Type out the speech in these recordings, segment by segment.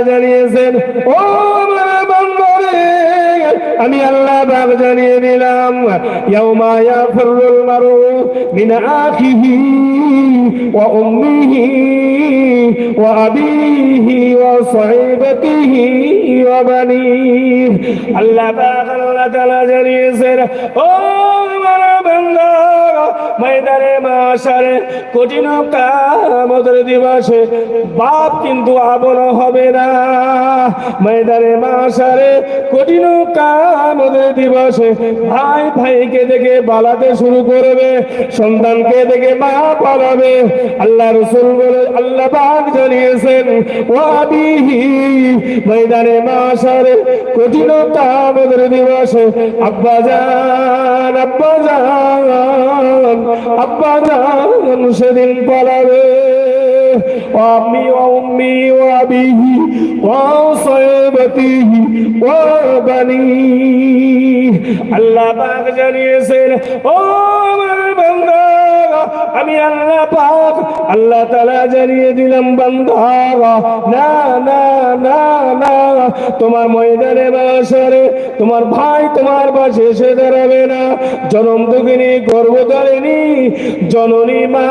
জানিয়েছেন ও বান্দরে আমি আল্লাহ বাগ জানিয়ে দিলাম, ইয়াউমা ইয়াফরুল মারু মিন আখিহি ওয়া উম্মিহি ওয়া আবিহি ওয়া সাহিবাতিহি ওয়া বানিহি। আল্লাহ পাক আল্লাহ তাআলা জানিয়েছেন, ও আমার বান্দা, ময়দানে মাশারে কঠিন কামতের দিবসে বাপ কিন্তু আপন হবে না। ময়দানে মাশারে কঠিন কামতের দিবসে ভাই ভাইকে দেখে বালাতে শুরু করবে, সন্তানকে দেখে মা পালাবে। আল্লাহ রসুল বলে, আল্লাহ পাক জানিয়েছেন ময়দানে মাশারে কঠিন কামতের দিবসে। আব্বা জান আব্বা জান আব্বা জান সেদিন পালাবে। আবিহি ও সয়বতিহি ও বানি আল্লাহ পাক জানিয়েছেন ও আমার বান্দা আমি আল্লাহ পাক, আল্লাহ তাআলা জানিয়ে দিলাম বান্দা। না না না না, তোমার ময়দানে বাসরে তোমার ভাই তোমার পাশে এসে দাঁড়াবে না। জনম দুঃখিনী, গর্ভধারিণী, জননী মা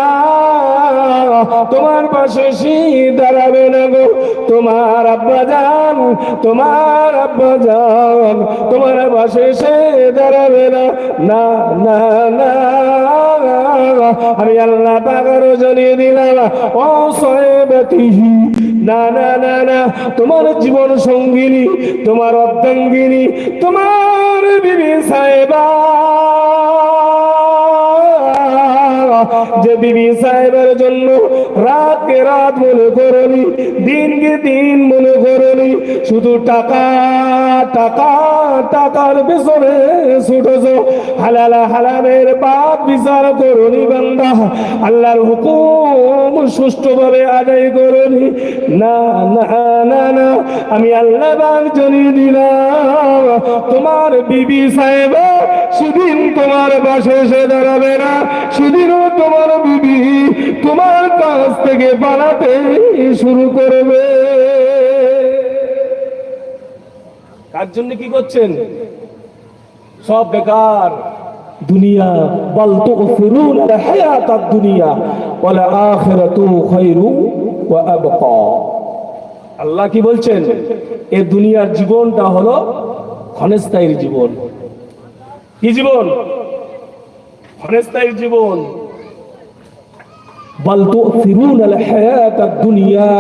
তোমার পাশে সে দাঁড়াবে না গো। তোমার আব্বা যান তোমার আব্বা যান তোমার পাশে সে দাঁড়াবে না না না না আমি আল্লাহ পাগর জ্বলিয়ে দিলাম ও সয়েবাতিহি না না না না, তোমার জীবন সঙ্গিনী, তোমার অর্ধাঙ্গিনী তোমার বিবি সাহেবা। যে বিবি সাহেবের জন্য রাতকে রাত মনে করনি দিনকে দিন মনে করনি শুধু টাকা টাকা, টাকার পেছনে ছুটেছ। হালালা হালামের বাপ বিচার করনি বান্দা। আল্লাহর হুকুম সুষ্ঠুভাবে আদায় করনি না না না না, আমি আল্লাহ বাগ দিলাম, তোমার বিবি সাহেব সেদিন তোমার পাশে এসে দাঁড়াবে না সেদিনও তোমার বিবি তোমার কাছ থেকে পালাতে শুরু করবে। কার জন্য কি করছেন? সব বেকার। দুনিয়া বল তো ফিরুন হায়াত দুনিয়া ওয়ালা আখিরাতু খায়রু ওয়া আবকা। আল্লাহ কি বলছেন? এ দুনিয়ার জীবনটা হলো ক্ষণস্থায়ীর জীবন। কি জীবন? ক্ষণস্থায়ীর জীবন। বল তো ফিরুন হায়াত দুনিয়া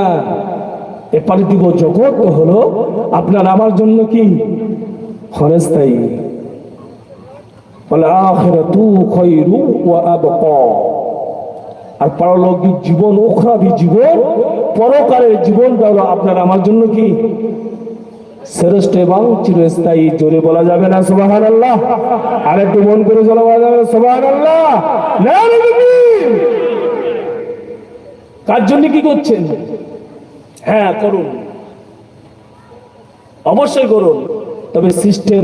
এ পারিদিব জগৎ হলো আপনার আমার জন্য কি? ক্ষণস্থায়ী বলে আখিরাতু খায়রু ওয়া আবকা। আর পারলৌকিক জীবন ওখরাবি জীবন, পরকালের জীবনটা হলো আপনার আমার জন্য কি? শ্রেষ্ঠ এবং চিরস্থায়ী, জোরে বলা যাবে না সুবাহান আল্লাহ আর একটু মন করে চলা বলা যাবে সুবাহান আল্লাহ কার জন্য কি করছেন? হ্যাঁ করুন। অবশ্যই করুন। তবে সিস্টেম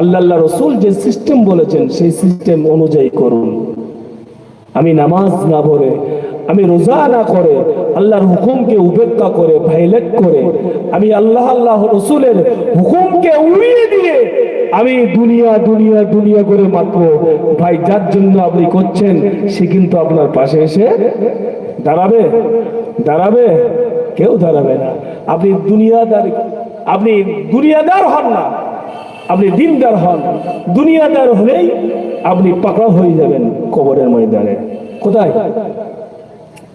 আল্লাহ আল্লাহ রসুল যে সিস্টেম বলেছেন, সেই সিস্টেম অনুযায়ী করুন। আমি নামাজ না পড়ে আমি রোজা না করে, আল্লাহর হুকুমকে উপেক্ষা করে ভাইলেট করে, আমি আল্লাহ আল্লাহ রসুলের হুকুমকে উড়িয়ে দিয়ে আমি দুনিয়া দুনিয়া দুনিয়া করে মাত্র ভাই, যার জন্য আপনি করছেন, সে কিন্তু আপনার পাশে এসে দাঁড়াবে দাঁড়াবে, কেউ দাঁড়াবে না। আপনি দুনিয়াদার আপনি দুনিয়াদার হন না, আপনি দিনদার হন। দুনিয়াদার হলেই আপনি পাকড়া হয়ে যাবেন কবরের ময়দানে। কোথায়?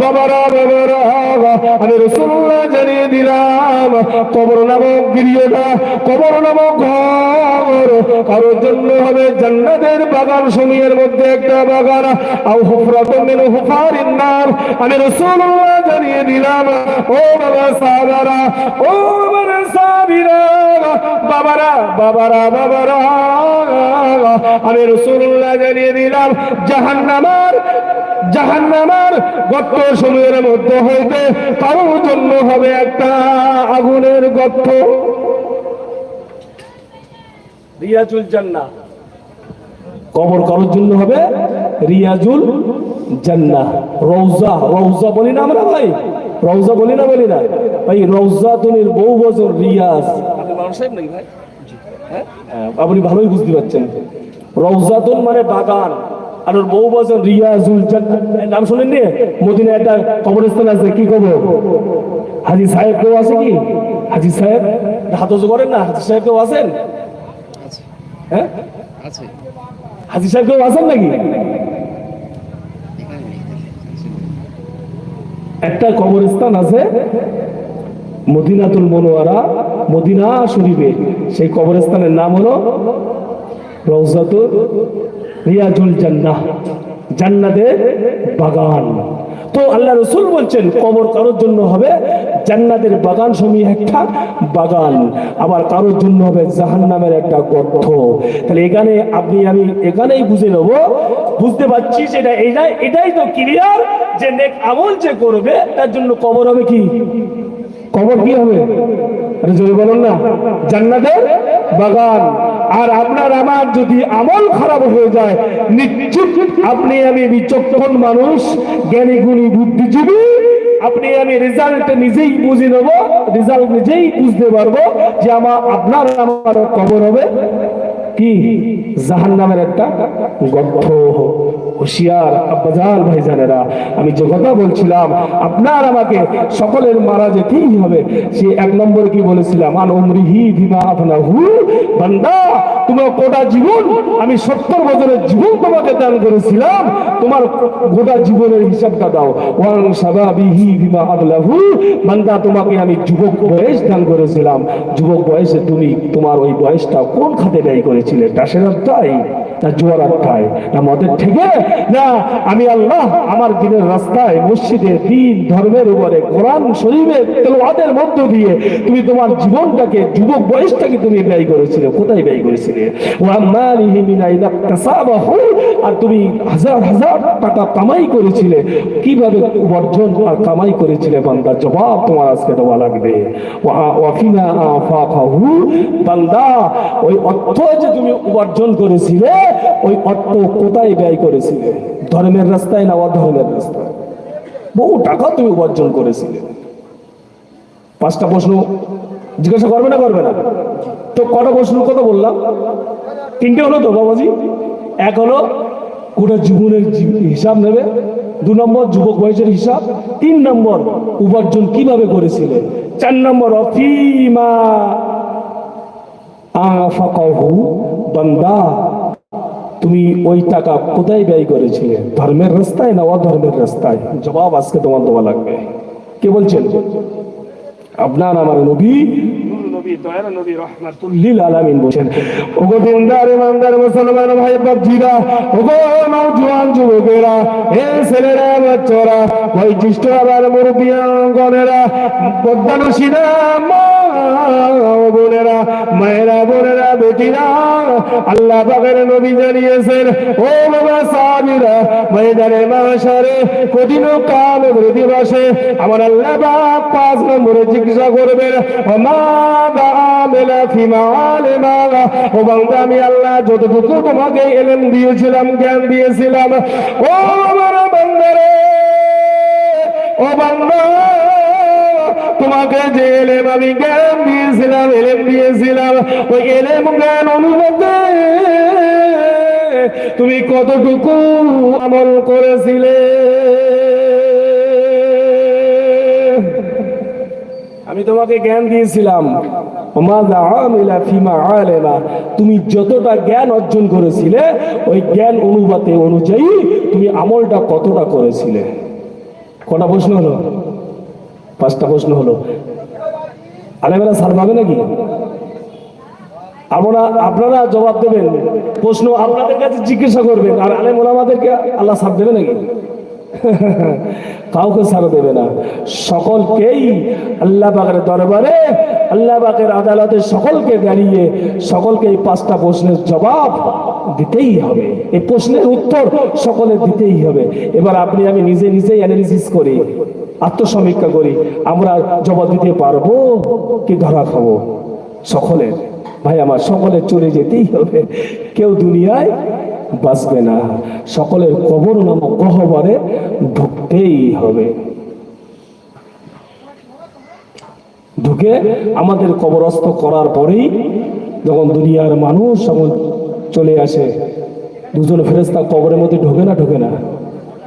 বাবারা বাবারা আমি রসুল্লাহ জানিয়ে দিলাম, কবর নামক গৃহটা, কবর নামক ঘর। কারোর জন্য হবে জান্নাতের বাগান সময়ের মধ্যে একটা বাগান। আও হুফরাত মিন হুফারিন নার। আমি রসুল্লাহ জানিয়ে দিলাম, ও বাবা সাহাবারা, ও বাবা সাহাবীরা, বাবারা বাবারা বাবারা। আমি রসুল্লাহ জানিয়ে দিলাম, জাহান্নামার জাহান্নামার গর্ত সময়ের মধ্যে হইতে কারোর জন্য হবে একটা আগুনের গর্ত। রিয়াজুল জান্নাহ। কবর কারোর জন্য হবে? রিয়াজুল জান্নাহ। রৌজা রৌজা বলি না আমরা ভাই? রৌজা বলি না বলি না? ভাই রৌজা তুনির বহু বছর রিয়াজ? হ্যাঁ, আপনি ভালোই বুঝতে পারছেন। রৌজাতুন মানে বাগান। আর ওর বহু বছর রিয়াজুল জান্নাহ নাম শুনেন নি মদিনা একটা কবরস্থান আছে কি খবর হাজি সাহেব কেউ আছে কি? হাজি সাহেব? হাত করেন না হাজি সাহেব কেউ আছেন? হ্যাঁ? হাজি সাহেব কেউ আছেন নাকি? একটা কবরস্থান আছে মদিনাতুল মনোয়ারা মদিনা শরীফে। সেই কবরস্থানের নাম হলো রৌজাতুল রিয়াজুল জান্নাহ জান্নাতের বাগান। তো আল্লাহ রসুল বলছেন, কবর কারোর জন্য হবে? জান্নাতের বাগান সমী একটা বাগান। আবার কারোর জন্য হবে? জাহান্নামের একটা গর্ত। তাহলে এখানে আপনি, আমি এখানেই বুঝে নেব। বুঝতে পারছি সেটা এটাই এটাই তো ক্লিয়ার যে নেক আমল যে করবে, তার জন্য কবর হবে কি? কবর কি হবে? আরে জোরে বলুন না। জান্নাতের বাগান। আর আপনার আমার যদি আমল খারাপ হয়ে যায়, নিশ্চিত আপনি আমি বিচক্ষণ মানুষ, জ্ঞানী, গুণী, বুদ্ধিজীবী, আপনি আমি রেজাল্ট নিজেই বুঝে নেব রেজাল্ট নিজেই বুঝতে পারব যে আমার আপনার আমার কবর হবে। কি? জাহান নামের একটা গর্ত। হুশিয়ার আব্বাজান ভাইজানেরা, আমি যে কথা বলছিলাম, আপনার আমাকে সকলের মারা যেতেই হবে। সে এক নম্বরে কি বলেছিলাম আন উমরিহি বিমা আপনাহু বান্দা, তোমার গোটা জীবন আমি সত্তর বছরের জীবন তোমাকে দান করেছিলাম। তোমার গোটা জীবনের হিসাবটা দাও। ওয়ান সাবাবিহি বিমা আগলাহু বান্দা, তোমাকে আমি যুবক বয়স দান করেছিলাম। যুবক বয়সে তুমি তোমার ওই বয়সটা কোন খাতে ব্যয় করেছিলে টাসের আড্ডায় না জোয়ার আড্ডায় না মদের থেকে? না, আমি আল্লাহ আমার দিনের রাস্তায় মসজিদে দিন, ধর্মের উপরে, কোরআন শরীফের তেলাওয়াতের মধ্য দিয়ে তুমি তোমার জীবনটাকে যুবক বয়সটাকে তুমি ব্যয় করেছিলে। কোথায় ব্যয় করেছিলে? আর তুমি হাজার হাজার টাকা কামাই করেছিলে। কীভাবে উপার্জন আর কামাই করেছিলে বান্দা জবাব তোমার আজকে দেওয়া লাগবে। বান্দা, ওই অর্থ যে তুমি উপার্জন করেছিলে ওই অর্থ কোথায় ব্যয় করেছিলে? ধর্মের রাস্তায় না অধর্মের রাস্তায়? বহু টাকা তুমি উপার্জন করেছিলে। পাঁচটা প্রশ্ন জিজ্ঞাসা করবে না করবে না? তো কটা প্রশ্ন কথা বললাম? তিনটে হলো তো বাবাজি? এক হলো গোটা জীবনের হিসাব নেবে। দু নম্বর যুবক বয়সের হিসাব। তিন নম্বর উপার্জন কীভাবে করেছিলে? চার নম্বর অফিমা আফাকাহু বান্দা তুমি ওই টাকা কোথায় ব্যয় করেছিলে? ধর্মের রাস্তায় না অধর্মের রাস্তায়? জবাব আজকে তোমার দেওয়া লাগবে। কে বলছেন? আপনার আমার নবী মুসলমান, ভাই, বাপজিরা, ওগো নওজোয়ান যুবকেরা হে ছেলেরা, বাচ্চারা বৈশিষ্ট্য আবার মুরব্বিয়াঙ্গনেরা পদ্মানুসীরা মা ও বোনেরা, মায়েরা, বোনেরা, বেটিরা, আল্লাহ নবী জানিয়েছেন, ও বাবা মাশারে কঠিন কাল আমার আল্লাহ পাক পাঁচ নম্বরে জিজ্ঞাসা করবেন মা বান্দা, আমি আল্লাহ যতটুকু তোমাকে এলেম দিয়েছিলাম, জ্ঞান দিয়েছিলাম, ও আমার বান্দারে, ও বান্দা তোমাকে যে এলেম আমি জ্ঞান দিয়েছিলাম, এলেম দিয়েছিলাম। ওই এলেম জ্ঞান অনুভবে তুমি কতটুকু আমল করেছিলে? আমি তোমাকে জ্ঞান দিয়েছিলাম তুমি যতটা জ্ঞান অর্জন করেছিলে, ওই জ্ঞান অনুপাতে অনুযায়ী তুমি আমলটা কতটা করেছিলে? কটা প্রশ্ন হলো? পাঁচটা প্রশ্ন হলো। আলেমেরা সার পাবে নাকি? আমরা আপনারা জবাব দেবেন। প্রশ্ন আপনাদের কাছে জিজ্ঞাসা করবেন। আর আলেম ওলামাদেরকে আল্লাহ সার দেবে নাকি? কাউকে সার দেবে না। সকলকেই আল্লাহ পাকের দরবারে, আল্লাহ পাকের আদালতে সকলকে দাঁড়িয়ে সকলকে এই পাঁচটা প্রশ্নের জবাব দিতেই হবে। এই প্রশ্নের উত্তর সকলে দিতেই হবে। এবার আপনি আমি নিজে নিজেই অ্যানালিসিস করি। আত্মসমীক্ষা করি, আমরা জবাব দিতে পারব কি ধরা খাব? সকলের, ভাই আমার, সকলের চলে যেতেই হবে। কেউ দুনিয়ায় বাঁচবে না। সকলের কবর নামক গহবরে ঢুকতেই হবে। ঢুকে আমাদের কবরস্থ করার পরেই যখন দুনিয়ার মানুষ চলে আসে, দুজন ফেরেস্তা কবরের মধ্যে ঢোকে না ঢোকে না।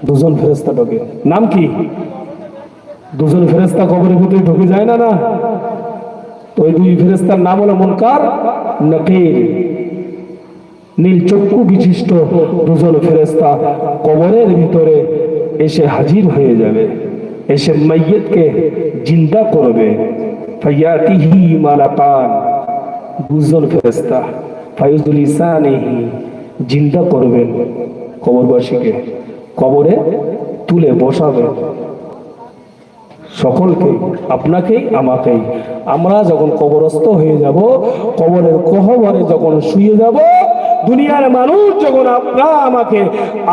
দুজন ফেরেস্তা ঢোকে। নাম কি? দুজন ফেরেস্তা কবরের ভিতরে ঢুকে যায় না না? তো ওই দুই ফেরেস্তার নাম হলো মুনকার নকির নীল চক্ষু বিশিষ্ট দুজন ফেরেস্তা কবরের ভিতরে এসে হাজির হয়ে যাবে। এসে মাইয়তকে জিন্দা করবে। ফাইয়াতিহি মালাকান। দুজন ফেরেস্তা ফাইজুল ইসানিহি জিন্দা করবেন কবরবাসীকে। কবরে তুলে বসাবেন। সকলকে, আপনাকেই, আমাকেই। আমরা যখন কবরস্থ হয়ে যাব, কবরের কহবরে যখন শুয়ে যাব, দুনিয়ার মানুষ যখন আপনারা আমাকে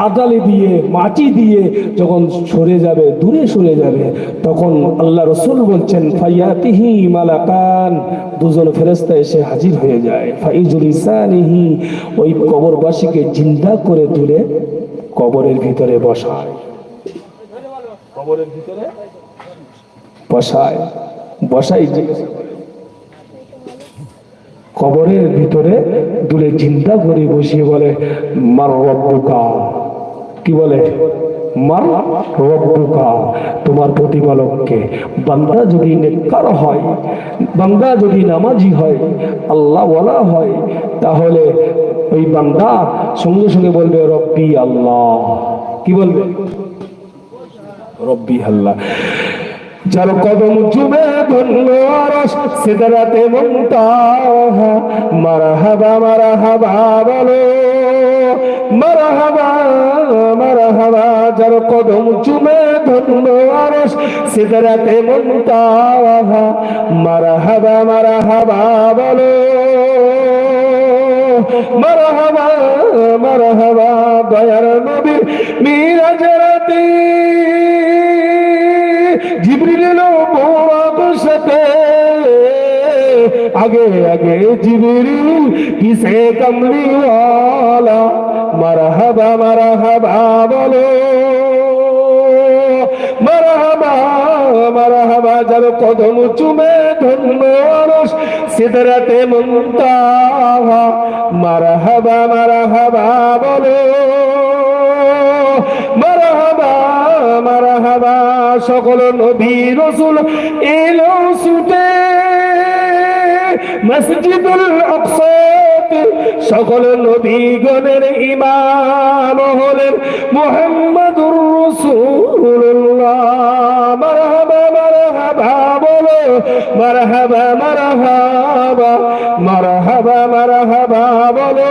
আদালে দিয়ে, মাটি দিয়ে যখন সরে যাবে, দূরে সরে যাবে, তখন আল্লাহ রসুল বলছেন, ফাইয়াতিহি মালাকান। দুজন ফেরেস্তা এসে হাজির হয়ে যায়। ফাইজুল ইসানিহি, ওই কবরবাসীকে জিন্দা করে তুলে কবরের ভিতরে বসায়। কবরের ভিতরে বসায়। বসাই। কবরের ভিতরে দুলে চিন্তা করে বসিয়ে বলে, মার রব্বুকা। কি বলে? মার রব্বুকা তোমার প্রতিপালককে। বান্দা যদি নেককার হয়, বান্দা যদি নামাজি হয় আল্লাহ ওয়ালা হয়, তাহলে ওই বান্দা সঙ্গে সঙ্গে বলবে, রব্বি আল্লাহ। কি বলবে? রব্বি আল্লাহ। যার কদম চুমে ধন্য আরশ সিদরাতে মুনতাহা মারহাবা মারহাবা বলো। মারহাবা মারহাবা, যার কদম চুমে ধন্য আরশ সিদরাতে মুনতাহা মারহাবা মারহাবা বলো। মারহাবা মারহাবা, দয়ার নবীর মিরাজরাতে জিবরিল আগে আগে জিবরিল, কিসে কমলিওয়ালা? মারহাবা মারহাবা বলো। মারহাবা মারহাবা যার কদম চুমে ধন্য আরশ সিদরাতে মুনতাহা। মারহাবা মারহাবা বলো। মারহাবা মারহাবা, সকল নবী রসুল এলো ছুটে মসজিদুল আকসাতে সকল নবীগণের ইমাম হলেন মুহাম্মাদুর রাসূলুল্লাহ। মারহাবা মারহাবা বলো। মারহাবা মারহাবা মারহাবা মারহাবা বলো।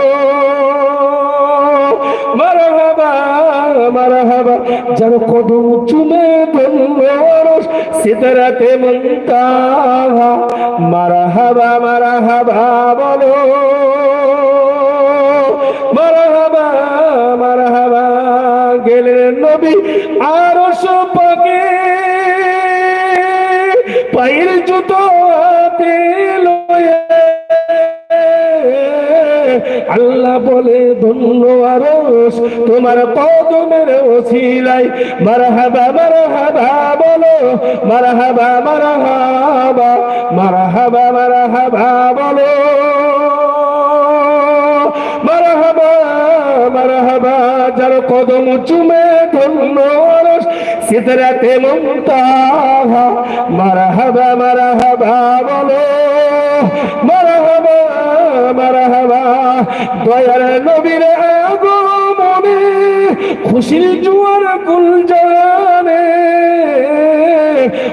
মারহাবা যার কদম চুমে ধন্যরস সিদরাতে মুনতাহা মারহাবা মারহাবা বলো। মারহাবা মারহাবা গেলেন নবী পাকে। পায়ের জুতো আল্লাহ বলে, ধন্য আরস, তোমার কদমের ওসিলাই। মারহাবা মারহাবা, বলো। মারহাবা মারহাবা মারহাবা মারহাবা, বলো। মারহাবা মারহাবা, যার কদম চুমে ধন্য আরস, সিদরাতে মুনতাহা। মারহাবা মারহাবা, বলো। দয়ার নবীর আগমনে খুশির জোয়ার কুল জানে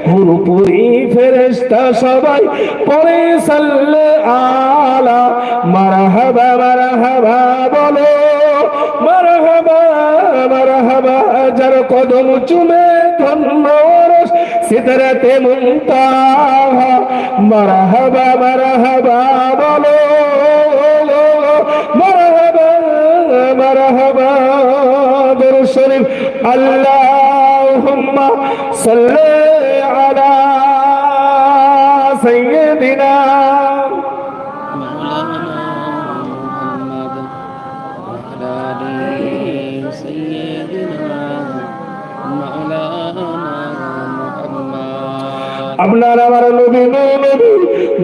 হুরপুরি ফেরেশতা সবাই পরে সাল্লে আলা, মারহাবা মারহাবা বলো। মারহাবা মারহাবা, যার কদম চুমে ধন্য সিদরাতে মুনতাহা। মারহাবা মারহাবা বলো। শরীফ আল্লাহুম্মা সাল্লি আলা সাইয়্যিদিনা مولانا محمد وعلى آله سيدنا مولانا محمد আপনার আমার নবী নূর নবী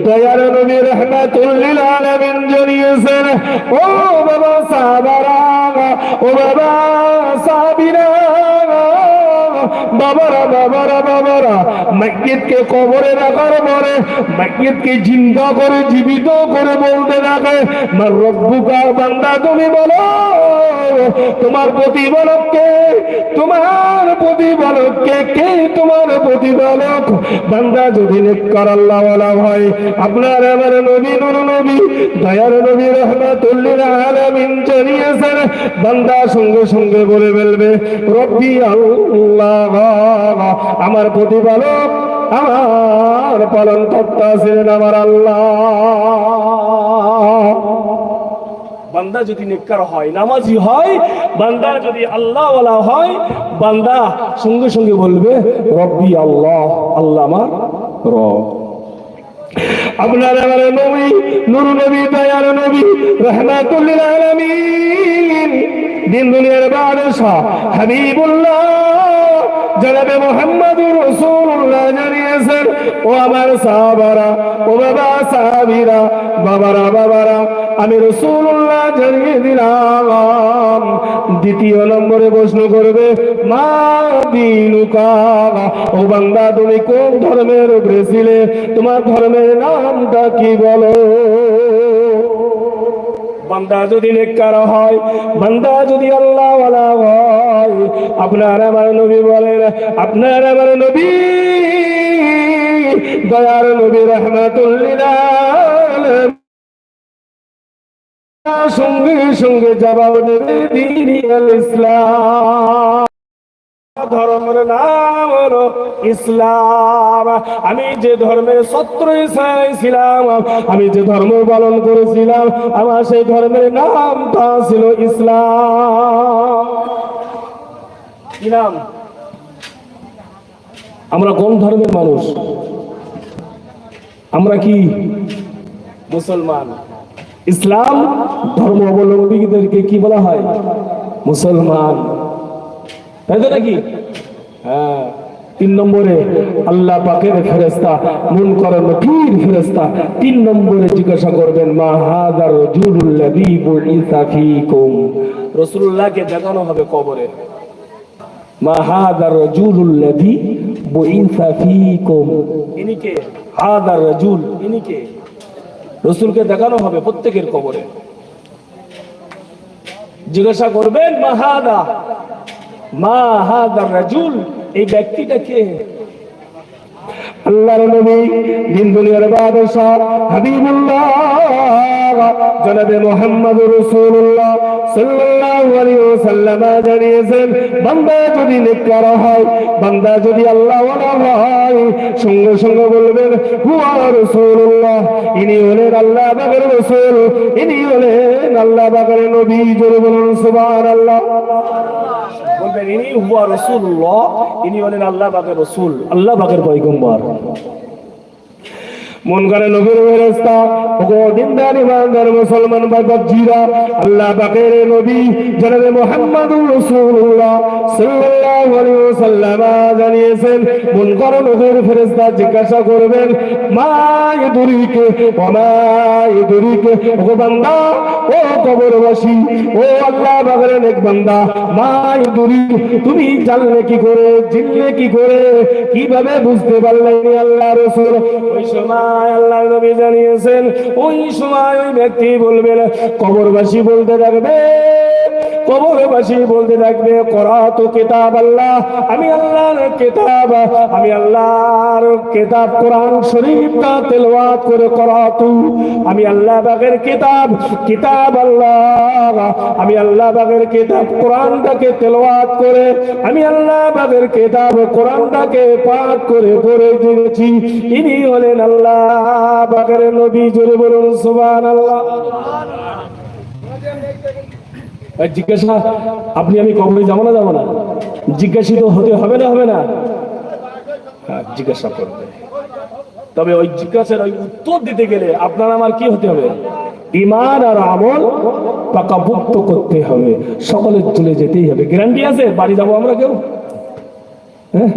দয়ার নবী রহমাতুল্লিল আলামিন জানিয়েছেন ও বাবা সাহাবারা ও বাবা সাহাবীরা বাবারা বাবারা বাবারা মাইয়িতকে কবরে রাখার পরে মাইয়িতকে জিন্দা করে, জীবিত করে বলতে থাকে রব্বুকা, বান্দা, তুমি বলো। তোমার প্রতিপালককে তোমার প্রতিপালককে কে তোমার প্রতিপালক? বান্দা যদি নেককার আল্লাহ হয়, আপনার আমার নবী নুর নবী, দয়ার নবী রহমাতুল্লিল আলামিন জানিয়েছেন, বান্দা সঙ্গে সঙ্গে বলে ফেলবে, রব্বি আল্লাহ, আমার প্রতিপালক, আমার পালন কর্তা ছিলেন আমার আল্লাহ। বান্দা যদি নেককার হয়, নামাজি হয়, বান্দা যদি আল্লাহ ওয়ালা হয়, বান্দা সঙ্গে সঙ্গে বলবে, রব্বি আল্লাহ আল্লাহ আমার রব। আপনার আমার নবী, নুর নবী দয়ার নবী, রহমাতুল্লিল আলামিন, দিন দুনিয়ার বাদশাহ, হাবিবুল্লাহ, জনাবে মোহাম্মদুর রাসূলুল্লাহ জানিয়েছেন, ও আমার সাহাবারা, ও বাবা সাহাবীরা বাবারা বাবারা, আমি রসুল্লাহ জানিয়ে দিলাম। দ্বিতীয় নম্বরে প্রশ্ন করবে, মা দিনুকা? ও বান্দা, তুমি কোন ধর্মের উপরে ছিলে তোমার ধর্মের নামটা কি বলো? বান্দা, যদি নেককার হয়, বান্দা, যদি আল্লাহ হয়, আপনার আমার নবী বলেন, আপনার আমার নবী, দয়ার নবী রহমাতুল্লিল সঙ্গে সঙ্গে জবাব দেবে দিনী আল ইসলাম। ধর্মের নাম হলো ইসলাম। আমি যে ধর্মের সত্র ছিলাম আমি যে ধর্ম পালন করেছিলাম, আমার সেই ধর্মের নামটা ছিল ইসলাম। নাম? আমরা কোন ধর্মের মানুষ? আমরা কি মুসলমান? ইসলাম ধর্ম অবলম্বীদেরকে কি বলা হয়? মুসলমান। তাই তো নাকি? হ্যাঁ। তিন নম্বরে আল্লাহ পাকের ফেরেস্তা মন করেন পীর ফেরেস্তা তিন নম্বরে জিজ্ঞাসা করবেন, মা হাদার রজুলুল্লাযী বুইসা ফীকুম? রাসূলুল্লাহকে দেখানো হবে কবরে। মা হাদার রজুলুল্লাযী বুইসা ফীকুম? ইনি কে? হাদার রজুল রসুলকে দেখানো হবে প্রত্যেকের কবরে। জিজ্ঞাসা করবেন মাহাদা মা হাদা রাজুল? এই ব্যক্তিটা কে? আল্লাহর নবী, দিন দুনিয়ার বাদশাহ, হাবিবুল্লাহ, জনাবে রাসূলুল্লাহ সাল্লাল্লাহু আলাইহি ওয়াসাল্লাম জানিয়েছেন, বান্দা যদি নেককার হয়, বান্দা যদি আল্লাহ ওয়ালা হয়, সঙ্গে সঙ্গে বলবেন, হুয়া রাসূলুল্লাহ, ইনি হলেন আল্লাহ পাকের রাসূল, ইনি হলেন আল্লাহ পাকের নবী, জোরে বলুন সুবহানাল্লাহ। বলবেন, ইনি হুয়া রাসূলুল্লাহ, ইনি হলেন আল্লাহ পাকের রাসূল, আল্লাহ পাকের পয়গম্বর। Thank you. মন করে নবীর ফেরেশতা, ওগো দিনদার ইমানদার মুসলমান ভাই বাপজিরা আল্লাহ পাকের নবী, জনাবে মুহাম্মদুর রাসূলুল্লাহ সাল্লাল্লাহু আলাইহি ওয়াসাল্লাম জানিয়েছেন, মন করে নবীর ফেরেশতা জিজ্ঞাসা করবেন, মা ইদরিকে ওয়া মা ইদরিকে, ওগো বান্দা, ও কবরবাসী, ও আল্লাহ পাকের নেক বান্দা, মা ইদরি তুমি জানলে কি করে, জিনলে কি করে, কীভাবে বুঝতে পারলে আল্লাহ রাসূল? ওই সময় নবী জানিয়েছেন, ওই সময় ওই ব্যক্তি বলবেন, কবরবাসী বলতে থাকবে, কবরবাসী বলতে থাকবে কেতাব আল্লাহ, আমি আল্লাহর কেতাব, আমি আল্লাহর কেতাব কোরআন শরীফটা তেলাওয়াত করে আমি আল্লাহ বাগের কিতাব কিতাব আল্লাহ, আমি আল্লাহ বাগের কিতাব কোরআনটাকে করে, আমি আল্লাহ বাগের কিতাব কোরআনটাকে পাঠ করে পড়ে দিয়েছি ইনি হলেন আল্লাহ বাগের নবী জোরে বলুন এই জিজ্ঞাসা, আপনি আমি কবরে যাব না যাব না। জিজ্ঞাসিত হতে হবে না হবে না। হ্যাঁ জিজ্ঞাসা করবে। তবে ওই জিজ্ঞাসার ওই উত্তর দিতে গেলে আপনার আমার কি হতে হবে? ইমান আর আমল পাকাপুক্ত করতে হবে। সকলের চলে যেতেই হবে। গ্যারান্টি আছে? বাড়ি যাব আমরা কেউ? হ্যাঁ?